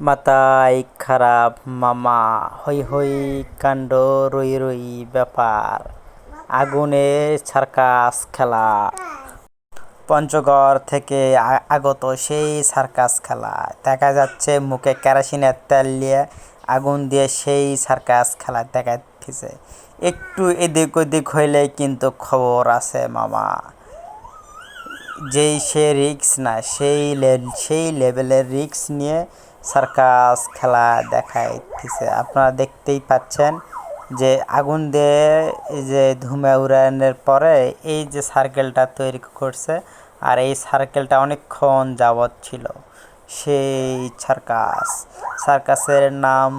মাথায় খারাপ মামা, হৈ হৈ কাণ্ড রই রই ব্যাপার আগুনে সার্কাস খেলা। পঞ্চগড় থেকে আগত সেই সার্কাস খেলা। দেখা যাচ্ছে মুখে কেরোসিনের তেল নিয়ে আগুন দিয়ে সেই সার্কাস খেলা দেখাচ্ছে একটু এদিক ওদিক হইলেই কিন্তু খবর আছে মামা। যেই সে রিক্স না সেই সেই লেভেলের রিক্স নিয়ে সার্কাস খেলা দেখাইতেছে। আপনারা দেখতেই পাচ্ছেন যে আগুন দিয়ে এই যে ধুমে উড়ানোর পরে এই যে সার্কেলটা তৈরি করছে আর এই সার্কেলটা অনেকক্ষণ যাবৎ ছিল। সেই সার্কাস, সার্কাসের নাম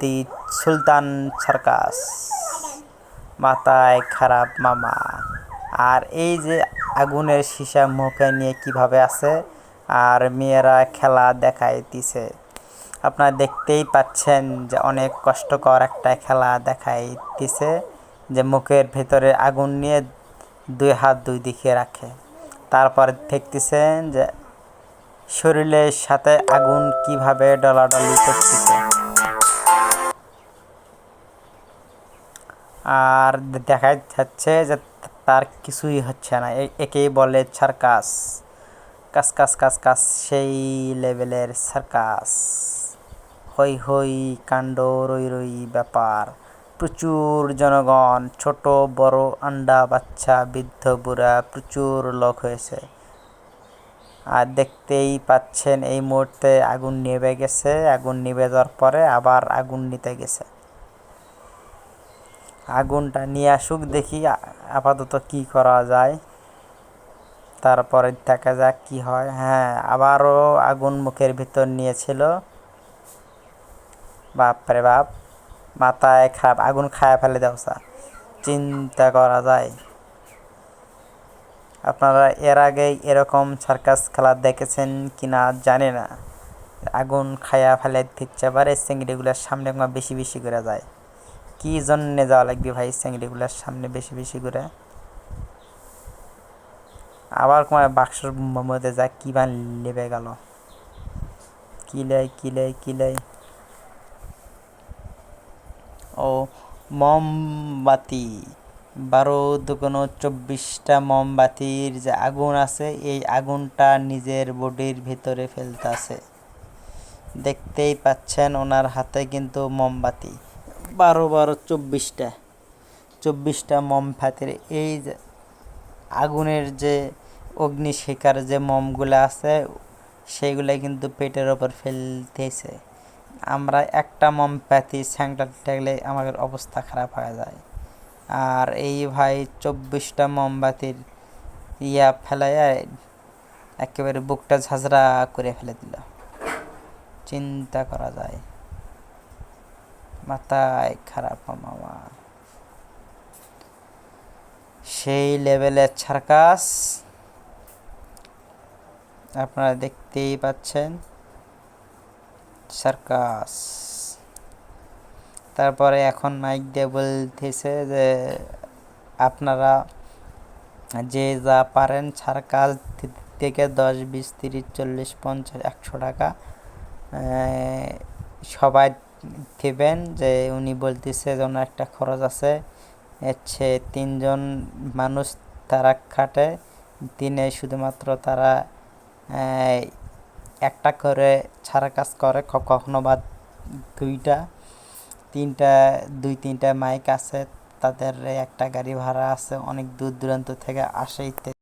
দি সুলতান সার্কাস, মাথায় খারাপ মামা। আর এই যে আগুনের সীসা মুখে নিয়ে কীভাবে আছে আর মেয়েরা খেলা দেখাইতেছে। আপনারা দেখতেই পাচ্ছেন যে অনেক কষ্টকর একটা খেলা দেখাইতেছে, যে মুখের ভেতরে আগুন নিয়ে দুই হাত দুই দিকে রাখে। তারপর দেখতেছেন যে শরীরের সাথে আগুন কীভাবে ডলাডলি করতেছে। আর দেখা যাচ্ছে যে তার কিছুই হচ্ছে না একেই বলে সার্কাস। কাস কাস কাস কাস, সেই লেভেলের সার্কাস। হই হই কাণ্ড, রই রই, ব্যাপার। প্রচুর জনগণ, ছোট, বড়, আন্ডা, বাচ্চা, বৃদ্ধ, বুড়া, প্রচুর লোক হয়েছে। আর দেখতেই পাচ্ছেন এই মুহূর্তে আগুন নিভে গেছে। আগুন নিভে যাওয়ার পরে আবার আগুন নিতে গেছে। আগুনটা নিয়ে আসুক দেখি আপাতত কি করা যায়। তারপরে দেখা যাক কি হয়। হ্যাঁ আবারও আগুন মুখের ভিতর নিয়েছিল। বাপরে বাপ, মাথায় খারাপ, আগুন খায় ফেলে দেওয়া চিন্তা করা যায়। আপনারা এর আগে এরকম সার্কাস খেলা দেখেছেন কি না জানি না। আগুন খায়া ফেলে দিচ্ছে আবার এই চিংড়িগুলোর সামনে বেশি বেশি করে যায়। কি জন্যে যাওয়া লাগবে ভাই চিংড়িগুলোর সামনে বেশি বেশি করে? আবার তোমার বাক্সর মধ্যে যা কি বান লেবে গেল। কিলাই কিলাই কিলাই ও, মোমবাতি। বারো দুগুণ চব্বিশটা মোমবাতির যে আগুন আছে, এই আগুনটা নিজের বডির ভিতরে ফেলতেছে দেখতেই পাচ্ছেন ওনার হাতে কিন্তু মোমবাতি। বারো বারো চব্বিশটা। চব্বিশটা মোমবাতির এই আগুনের যে অগ্নিশিখার যে মোমগুলো আছে সেইগুলো কিন্তু পেটের ওপর ফেলতেছে। আমরা একটা মোমবাতি স্যাংটা থাকলে আমাদের অবস্থা খারাপ হয়ে যায়। আর এই ভাই চব্বিশটা মোমবাতির ইয়া ফেলায় একেবারে বুকটা ঝাঁঝরা করে ফেলে দিল। চিন্তা করা যায়। মাথায় খারাপ মামা সেই লেভেলের সার্কাস আপনারা দেখতেই পাচ্ছেন। সার্কাস। তারপরে এখন মাইক দিয়ে বলতেছে যে, আপনারা যে যা পারেন সার্কাস থেকে দশ, বিশ, তিরিশ, চল্লিশ, পঞ্চাশ, একশো টাকা সবাই দেবেন যে উনি বলতেছে যে ওনার একটা খরচ আছে। তিনজন মানুষ তারা খাটে। দিনে শুধুমাত্র তারা একটা করে ছাড়া কাজ করে কখনো বা দুইটা, তিনটা, দুই, তিনটা মাইক আছে, তাদের একটা গাড়ি ভাড়া আছে, অনেক দূর দূরান্ত থেকে আসে ইত্যাদি।